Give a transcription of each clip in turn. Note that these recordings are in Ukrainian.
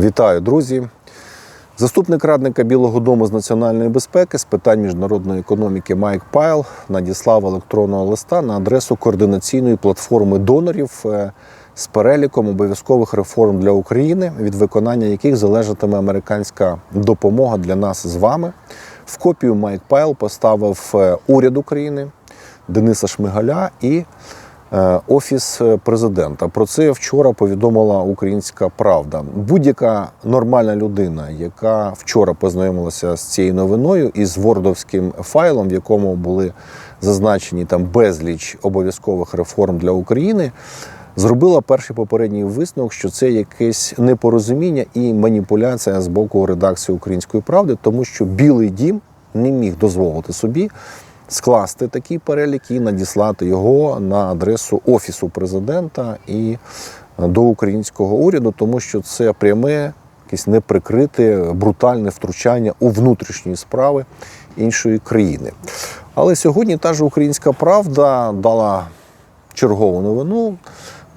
Вітаю, друзі. Заступник радника Білого Дому з національної безпеки з питань міжнародної економіки Майк Пайл надіслав електронного листа на адресу координаційної платформи донорів е, з переліком обов'язкових реформ для України, від виконання яких залежатиме американська допомога для нас з вами. В копію Майк Пайл поставив е, уряд України Дениса Шмигаля і Офіс президента. Про це вчора повідомила Українська Правда. Будь-яка нормальна людина, яка вчора познайомилася з цією новиною і з вордовським файлом, в якому були зазначені там безліч обов'язкових реформ для України. Зробила перший попередній висновок, що це якесь непорозуміння і маніпуляція з боку редакції Української правди, тому що Білий дім не міг дозволити собі скласти такий перелік і надіслати його на адресу Офісу президента і до українського уряду, тому що це пряме, якесь неприкрите, брутальне втручання у внутрішні справи іншої країни. Але сьогодні та ж українська правда дала чергову новину.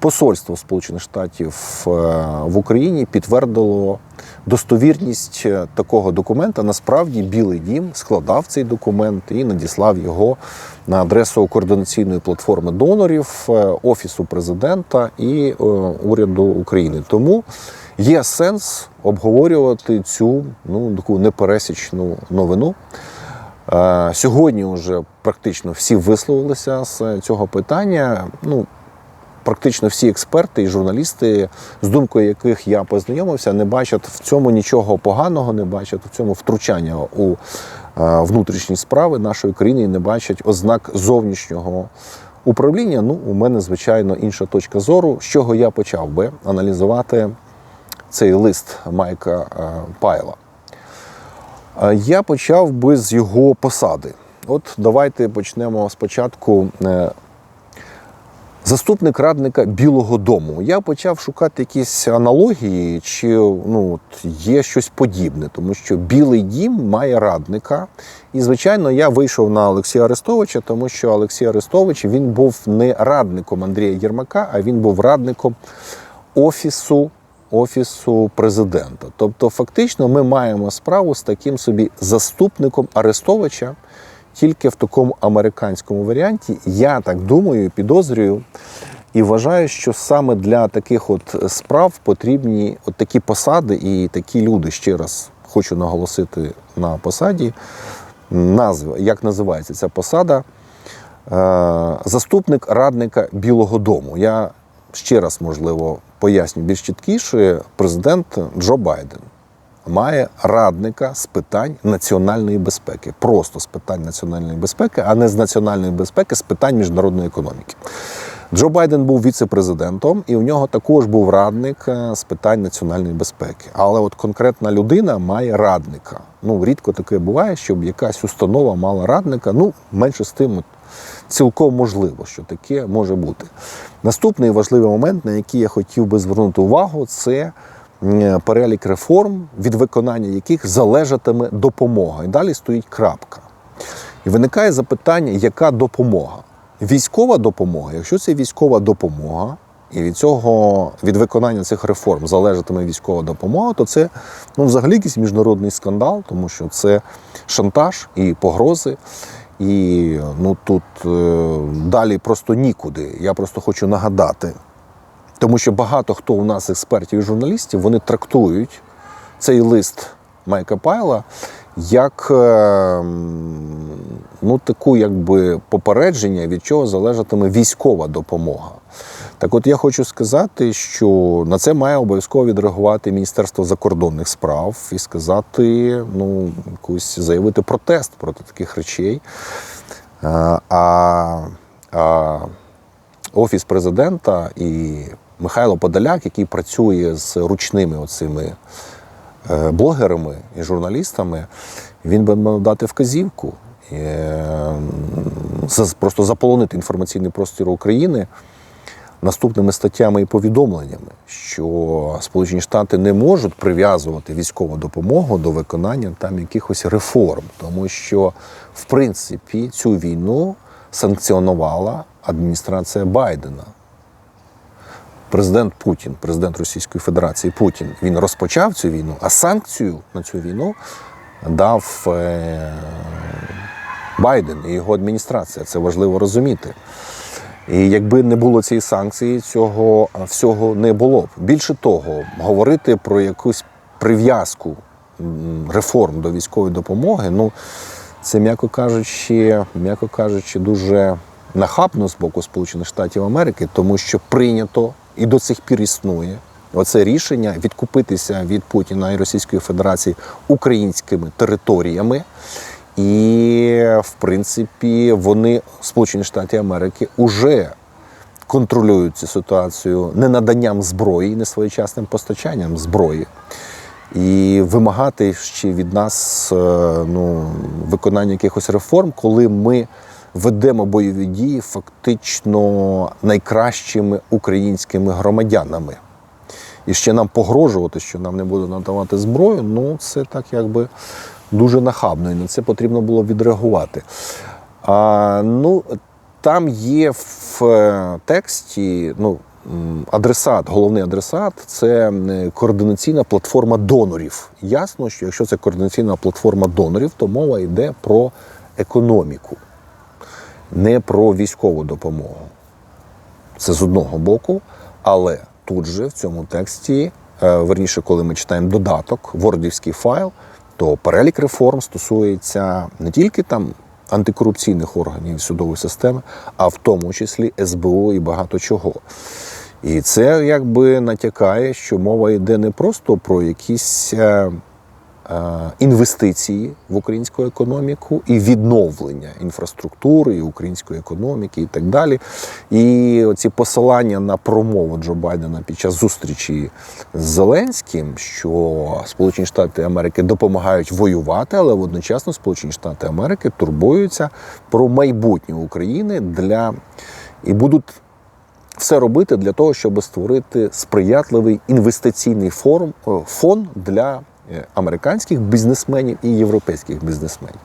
Посольство Сполучених Штатів е, в Україні підтвердило достовірність е, такого документа. Насправді Білий Дім складав цей документ і надіслав його на адресу координаційної платформи донорів, е, офісу президента і уряду України. Тому є сенс обговорювати цю ну таку непересічну новину. Сьогодні вже практично всі висловилися з цього питання. Ну, практично всі експерти і журналісти, з думкою яких я познайомився, не бачать в цьому нічого поганого, не бачать в цьому втручання у е, внутрішні справи нашої країни і не бачать ознак зовнішнього управління. Ну, у мене, звичайно, інша точка зору, з чого я почав би аналізувати цей лист Майка е, Пайла. Е, Я почав би з його посади. От давайте почнемо спочатку. Заступник радника Білого Дому. Я почав шукати якісь аналогії, чи ну, є щось подібне, тому що Білий Дім має радника. І, звичайно, я вийшов на Олексія Арестовича, тому що Олексій Арестович він був не радником Андрія Єрмака, а він був радником офісу. Офісу президента. Тобто, фактично, ми маємо справу з таким собі заступником Арестовича, тільки в такому американському варіанті. Я так думаю, підозрюю і вважаю, що саме для таких от справ потрібні от такі посади і такі люди. Ще раз хочу наголосити на посаді. Назва, як називається ця посада? Е, Заступник радника Білого Дому. Я ще раз, можливо, поясню більш чіткіше. Президент Джо Байден має радника з питань національної безпеки. Просто з питань національної безпеки, а не з національної безпеки, з питань міжнародної економіки. Джо Байден був віце-президентом, і у нього також був радник е, з питань національної безпеки. Але от конкретна людина має радника. Ну, рідко таке буває, щоб якась установа мала радника. Ну, менше з тим, цілком можливо, що таке може бути. Наступний важливий момент, на який я хотів би звернути увагу, це перелік реформ, від виконання яких залежатиме допомога. І далі стоїть крапка. І виникає запитання, яка допомога? Військова допомога, якщо це військова допомога, і від цього від виконання цих реформ залежатиме військова допомога, то це ну, взагалі якийсь міжнародний скандал, тому що це шантаж і погрози. І ну тут е, далі просто нікуди. Я просто хочу нагадати, тому що багато хто у нас, експертів і журналістів, вони трактують цей лист Майка Пайла як е, ну, таку якби попередження, від чого залежатиме військова допомога. Так от я хочу сказати, що на це має обов'язково відреагувати Міністерство закордонних справ і сказати, ну, якусь заявити протест проти таких речей. Е, А, а офіс президента і Михайло Подоляк, який працює з ручними оцими е, блогерами і журналістами, він би мав дати вказівку. е, Просто заполонити інформаційний простір України наступними статтями і повідомленнями, що Сполучені Штати не можуть прив'язувати військову допомогу до виконання там якихось реформ, тому що в принципі цю війну санкціонувала адміністрація Байдена. Президент Путін, президент Російської Федерації Путін, він розпочав цю війну, а санкцію на цю війну дав е, Байден і його адміністрація. Це важливо розуміти. І якби не було цієї санкції, цього всього не було б. Більше того, говорити про якусь прив'язку реформ до військової допомоги, ну це, м'яко кажучи, м'яко кажучи, дуже нахабно з боку Сполучених Штатів Америки, тому що прийнято і до цих пір існує оце рішення відкупитися від Путіна і Російської Федерації українськими територіями. І, в принципі, вони, Сполучені Штати Америки, уже контролюють цю ситуацію не наданням зброї, не своєчасним постачанням зброї. І вимагати ще від нас е, ну, виконання якихось реформ, коли ми ведемо бойові дії фактично найкращими українськими громадянами. І ще нам погрожувати, що нам не будуть надавати зброю, ну це так якби дуже нахабно, і на це потрібно було відреагувати. А, ну, там є в тексті ну, адресат, головний адресат це координаційна платформа донорів. Ясно, що якщо це координаційна платформа донорів, то мова йде про економіку, не про військову допомогу. Це з одного боку, але тут же в цьому тексті, е, верніше, коли ми читаємо додаток, вордівський файл, то перелік реформ стосується не тільки там антикорупційних органів судової системи, а в тому числі СБУ і багато чого. І це якби натякає, що мова йде не просто про якісь е, інвестиції в українську економіку і відновлення інфраструктури і української економіки і так далі. І оці посилання на промову Джо Байдена під час зустрічі з Зеленським, що Сполучені Штати Америки допомагають воювати, але водночасно Сполучені Штати Америки турбуються про майбутнє України для і будуть все робити для того, щоб створити сприятливий інвестиційний форум, е, фон для е, американських бізнесменів і європейських бізнесменів.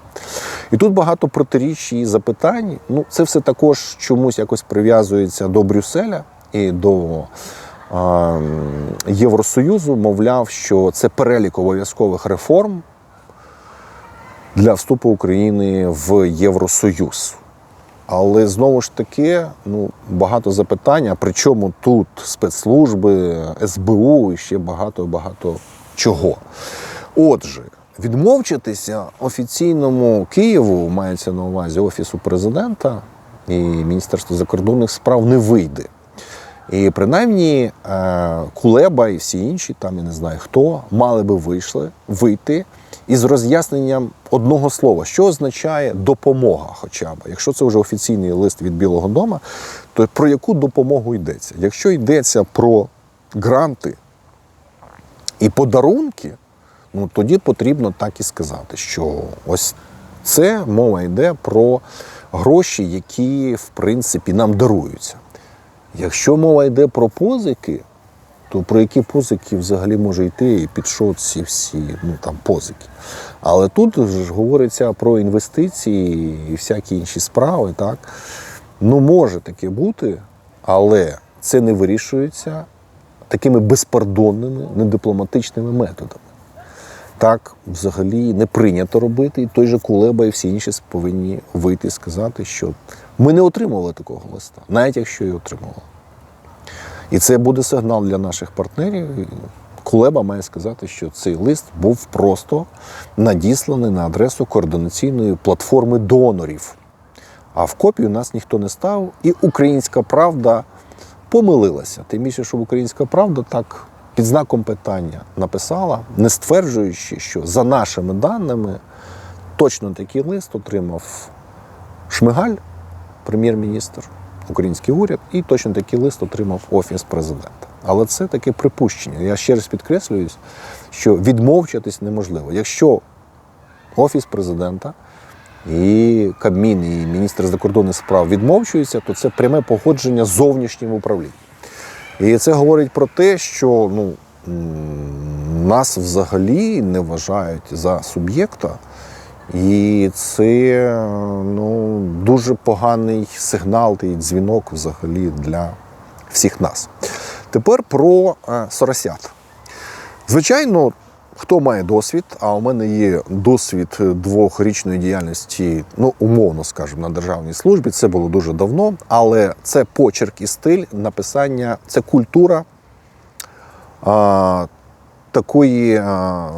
І тут багато протиріч і запитань. Ну, це все також чомусь якось прив'язується до Брюсселя і до е, Євросоюзу, мовляв, що це перелік обов'язкових реформ для вступу України в Євросоюз. Але знову ж таки, ну багато запитань, а при чому тут спецслужби, СБУ і ще багато багато чого. Отже, відмовчитися офіційному Києву мається на увазі Офісу президента і Міністерства закордонних справ не вийде. І принаймні е, Кулеба і всі інші, там я не знаю хто, мали би вийшли вийти із роз'ясненням одного слова, що означає допомога, хоча б. Якщо це вже офіційний лист від Білого Дому, то про яку допомогу йдеться? Якщо йдеться про гранти і подарунки, ну тоді потрібно так і сказати, що ось це мова йде про гроші, які в принципі нам даруються. Якщо мова йде про позики, то про які позики взагалі може йти і під що ці всі ну, там, позики. Але тут ж говориться про інвестиції і всякі інші справи. Так? Ну, може таке бути, але це не вирішується такими безпардонними, недипломатичними методами. Так взагалі не прийнято робити. І той же Кулеба і всі інші повинні вийти і сказати, що ми не отримували такого листа, навіть якщо і отримували. І це буде сигнал для наших партнерів. Кулеба має сказати, що цей лист був просто надісланий на адресу координаційної платформи донорів. А в копію нас ніхто не став, і українська правда помилилася. Тим більше, що українська правда так під знаком питання написала, не стверджуючи, що за нашими даними точно такий лист отримав Шмигаль, прем'єр-міністр, український уряд, і точно такий лист отримав Офіс президента. Але це таке припущення. Я ще раз підкреслююсь, що відмовчатись неможливо. Якщо Офіс президента і Кабмін, і міністр закордонних справ відмовчуються, то це пряме погодження з зовнішнім управлінням. І це говорить про те, що ну, нас взагалі не вважають за суб'єкта. І це ну, дуже поганий сигнал і дзвінок взагалі для всіх нас. Тепер про е, соросят. Звичайно, хто має досвід, а у мене є досвід двохрічної діяльності, ну, умовно скажімо, на державній службі. Це було дуже давно, але це почерк і стиль написання, це культура а, такої а,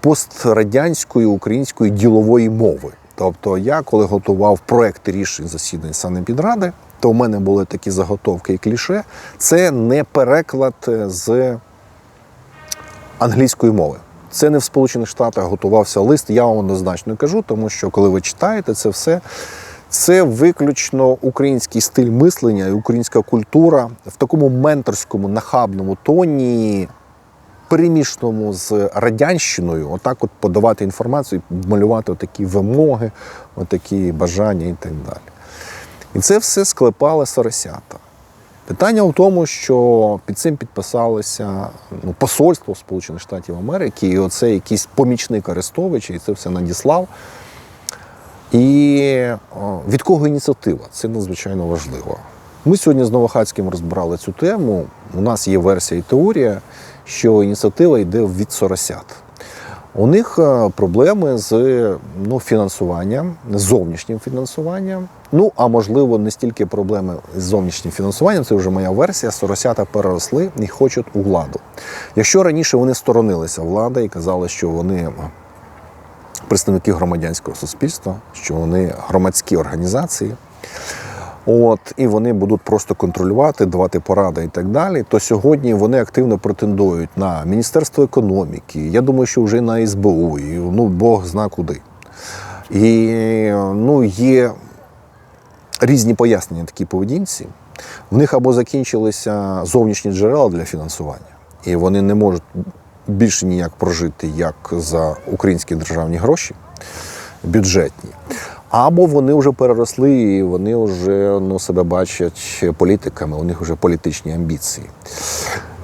пострадянської української ділової мови. Тобто, я коли готував проекти рішень засідань санепідради, то в мене були такі заготовки і кліше. Це не переклад з англійської мови. Це не в Сполучених Штатах готувався лист. Я вам однозначно кажу, тому що коли ви читаєте це все, це виключно український стиль мислення і українська культура в такому менторському, нахабному тоні, перемішаному з радянщиною, отак от подавати інформацію, малювати отакі вимоги, отакі бажання і так далі. І це все склепали соросята. Питання в тому, що під цим підписалося ну, посольство Сполучених Штатів Америки, і оце якийсь помічник Арестовича, і це все надіслав. І від кого ініціатива? Це надзвичайно важливо. Ми сьогодні з Новохацьким розбирали цю тему. У нас є версія і теорія, що ініціатива йде від соросят. У них е, проблеми з ну, фінансуванням, зовнішнім фінансуванням. Ну, а можливо, не стільки проблеми з зовнішнім фінансуванням, це вже моя версія. Соросята переросли і хочуть у владу. Якщо раніше вони сторонилися влади і казали, що вони представники громадянського суспільства, що вони громадські організації, От, і вони будуть просто контролювати, давати поради і так далі. То сьогодні вони активно претендують на Міністерство економіки. Я думаю, що вже на СБУ, і, ну Бог зна куди. І ну, є різні пояснення такій поведінці. В них або закінчилися зовнішні джерела для фінансування, і вони не можуть більше ніяк прожити як за українські державні гроші, бюджетні. Або вони вже переросли і вони вже ну, себе бачать політиками, у них вже політичні амбіції.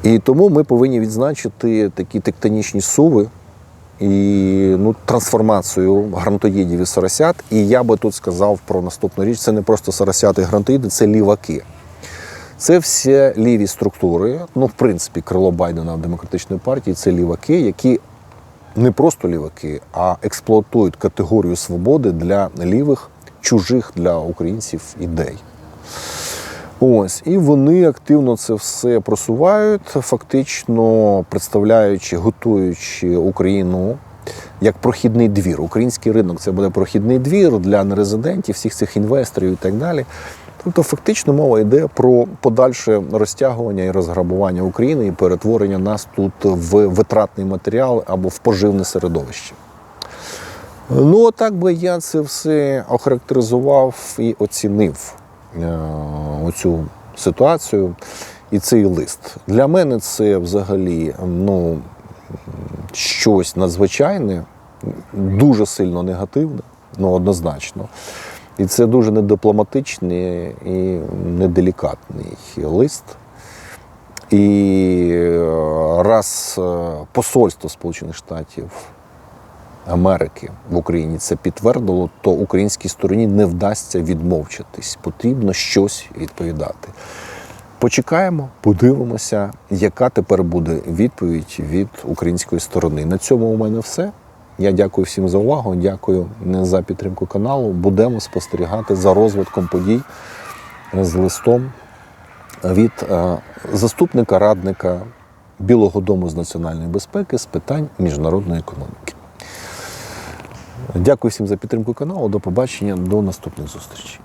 І тому ми повинні відзначити такі тектонічні суви і ну, трансформацію грантоїдів і соросят. І я би тут сказав про наступну річ: це не просто соросяти і грантоїди, це ліваки. Це всі ліві структури. Ну, в принципі, крило Байдена в демократичної партії це ліваки, які не просто ліваки, а експлуатують категорію свободи для лівих, чужих для українців ідей. Ось, і вони активно це все просувають, фактично представляючи, готуючи Україну як прохідний двір. Український ринок це буде прохідний двір для нерезидентів, всіх цих інвесторів і так далі. Тобто, фактично мова йде про подальше розтягування і розграбування України і перетворення нас тут в витратний матеріал або в поживне середовище. Ну, так би я це все охарактеризував і оцінив е, оцю ситуацію і цей лист. Для мене це взагалі ну, щось надзвичайне, дуже сильно негативне, ну однозначно. І це дуже недипломатичний і неделікатний лист. І е, раз е, посольство Сполучених Штатів Америки в Україні це підтвердило, то українській стороні не вдасться відмовчатись. Потрібно щось відповідати. Почекаємо, подивимося, яка тепер буде відповідь від української сторони. На цьому у мене все. Я дякую всім за увагу. Дякую за підтримку каналу. Будемо спостерігати за розвитком подій з листом від е, заступника радника Білого Дому з національної безпеки з питань міжнародної економіки. Дякую всім за підтримку каналу. До побачення, до наступних зустрічей.